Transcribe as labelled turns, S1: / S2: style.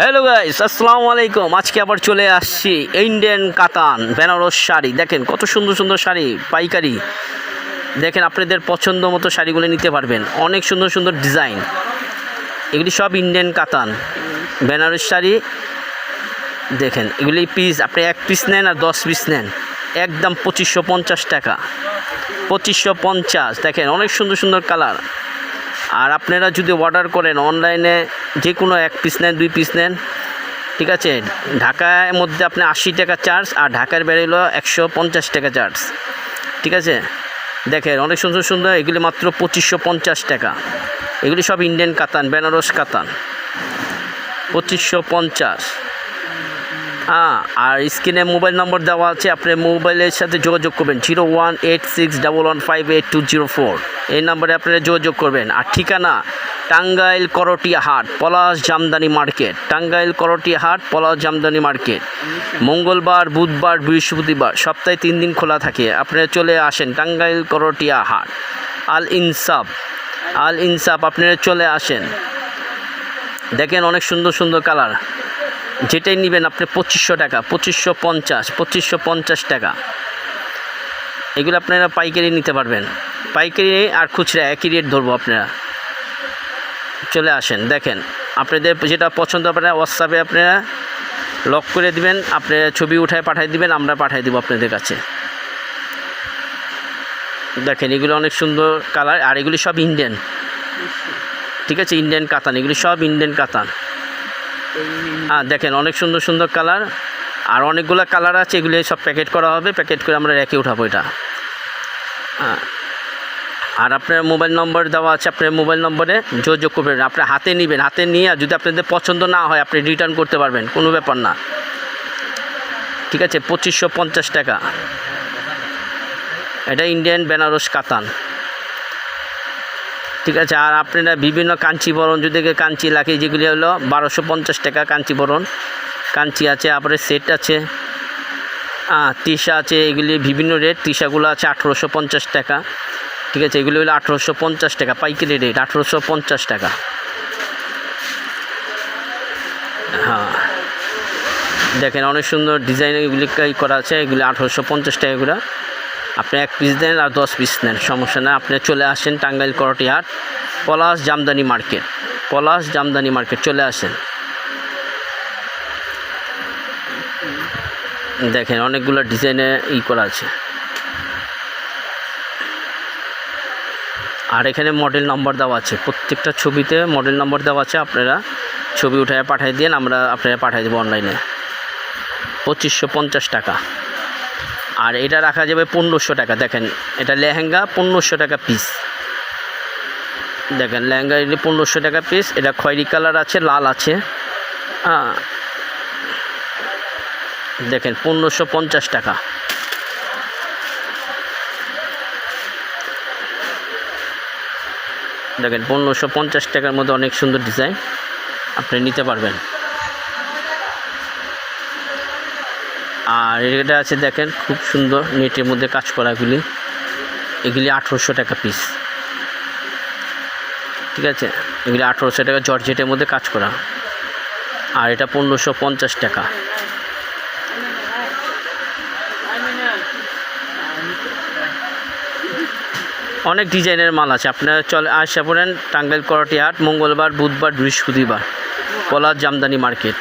S1: Hello guys আসসালামু আলাইকুম। আজকে আবার চলে আসছি ইন্ডিয়ান কাতান বেনারস শাড়ি। দেখেন কত সুন্দর সুন্দর শাড়ি, পাইকারি। দেখেন আপনাদের পছন্দ মতো শাড়িগুলো নিতে পারবেন। অনেক সুন্দর সুন্দর ডিজাইন। এগুলি সব ইন্ডিয়ান কাতান বেনারস শাড়ি। দেখেন, এগুলি পিস আপনি এক পিস নেন আর দশ পিস নেন। একদম পঁচিশশো পঞ্চাশ টাকা। পঁচিশশো পঞ্চাশ। দেখেন, অনেক সুন্দর সুন্দর কালার আর আপনারা যদি অর্ডার করেন অনলাইনে যে কোনো এক পিস নেন, দুই পিস নেন, ঠিক আছে? ঢাকার মধ্যে আপনি আশি টাকা চার্জ আর ঢাকার বেরোলো একশো পঞ্চাশ টাকা চার্জ ঠিক আছে? দেখেন, অনেক সুন্দর সুন্দর, এগুলি মাত্র পঁচিশশো পঞ্চাশ টাকা। এগুলি সব ইন্ডিয়ান কাতান বেনারস কাতান পঁচিশশো পঞ্চাশ। হ্যাঁ আর স্ক্রিনে মোবাইল নম্বর দেওয়া আছে, আপনি মোবাইলের সাথে যোগাযোগ করবেন, zero one eight six double one five eight two zero four. এই নাম্বারে আপনারা যোগাযোগ করবেন। আর ঠিকানা, টাঙ্গাইল করটিয়া হাট, পলাশ জামদানি মার্কেট। টাঙ্গাইল করটিয়া হাট, পলাশ জামদানি মার্কেট। মঙ্গলবার, বুধবার, বৃহস্পতিবার, সপ্তাহে তিন দিন খোলা থাকে। আপনারা চলে আসেন টাঙ্গাইল করটিয়া হাট। আল ইনসাফ আল ইনসাফ আপনারা চলে আসেন। দেখেন অনেক সুন্দর সুন্দর কালার। যেটাই নেবেন আপনি পঁচিশশো টাকা, পঁচিশশো পঞ্চাশ পঁচিশশো পঞ্চাশ টাকা। এগুলো আপনারা পাইকারি নিতে পারবেন। পাইকারি আর খুচরা একই রেট ধরবো আপনারা। চলে আসেন, দেখেন, আপনাদের যেটা পছন্দ আপনারা হোয়াটসঅ্যাপে আপনারা লক করে দিবেন, আপনারা ছবি উঠায় পাঠিয়ে দিবেন, আমরা পাঠিয়ে দেবো আপনাদের কাছে। দেখেন, এগুলো অনেক সুন্দর কালার আর এগুলি সব ইন্ডিয়ান ঠিক আছে ইন্ডিয়ান কাতান, এগুলি সব ইন্ডিয়ান কাতান। হ্যাঁ দেখেন, অনেক সুন্দর সুন্দর কালার, আর অনেকগুলো কালার আছে এগুলি সব প্যাকেট করা হবে, প্যাকেট করে আমরা রেখে উঠাবো এটা। হ্যাঁ আর আপনার মোবাইল নম্বর দেওয়া আছে, আপনার মোবাইল নম্বরে যোগাযোগ করবেন আপনার হাতে নেবেন, হাতে নিয়ে যদি আপনাদের পছন্দ না হয়, আপনি রিটার্ন করতে পারবেন, কোনো ব্যাপার না। ঠিক আছে, পঁচিশশো পঞ্চাশ টাকা। এটা ইন্ডিয়ান বেনারস কাতান ঠিক আছে, আর আপনারা বিভিন্ন কাঞ্চিবরণ যদি কাঞ্চি লাগে, যেগুলি হলো বারোশো পঞ্চাশ টাকা কাঞ্চিবরণ কাঞ্চি আছে, তারপরে সেট আছে তিসা আছে, এগুলি বিভিন্ন রেট তিসাগুলো আছে আঠেরোশো পঞ্চাশ টাকা। ঠিক আছে, এগুলি হলো আঠেরোশো পঞ্চাশ টাকা, পাইকারি রেট আঠেরোশো পঞ্চাশ টাকা। হ্যাঁ। দেখেন, অনেক সুন্দর ডিজাইন এগুলি করা আছে, এগুলি আঠেরোশো পঞ্চাশ টাকা এগুলো আপনি এক পিস দেন আর দশ পিস নেন, সমস্যা না আপনি চলে আসেন টাঙ্গাইল করটি হাট পলাশ জামদানি মার্কেট। পলাশ জামদানি মার্কেট, চলে আসেন। দেখেন, অনেকগুলো ডিজাইনে ই করা আছে। আর এখানে মডেল নম্বর দেওয়া আছে। প্রত্যেকটা ছবিতে মডেল নম্বর দেওয়া আছে, আপনারা ছবি উঠে পাঠিয়ে দিন আমরা আপনারা পাঠিয়ে দেবো অনলাইনে পঁচিশশো পঞ্চাশ টাকা। আর এটা রাখা যাবে পনেরোশো টাকা, দেখেন, এটা লেহেঙ্গা পনেরোশো টাকা পিস দেখেন, লেহেঙ্গা এটা পনেরোশো টাকা পিস এটা খয়েরি কালার আছে, লাল আছে। হ্যাঁ দেখেন, পনেরোশো পঞ্চাশ টাকা। দেখেন, পনেরোশো পঞ্চাশ টাকার মধ্যে অনেক সুন্দর ডিজাইন আপনি নিতে পারবেন। আর এটা আছে দেখেন, খুব সুন্দর নেটের মধ্যে কাজ করাগুলি এগুলি। আঠেরোশো টাকা পিস ঠিক আছে? এগুলি আঠেরোশো টাকা জর্জেটের মধ্যে কাজ করা। আর এটা পনেরোশো পঞ্চাশ টাকা। অনেক ডিজাইনের মাল আছে। আপনারা চলে আসা পড়েন টাঙ্গাইল করাটি হাট মঙ্গলবার, বুধবার, বৃহস্পতিবার, পলাশ জামদানি মার্কেট।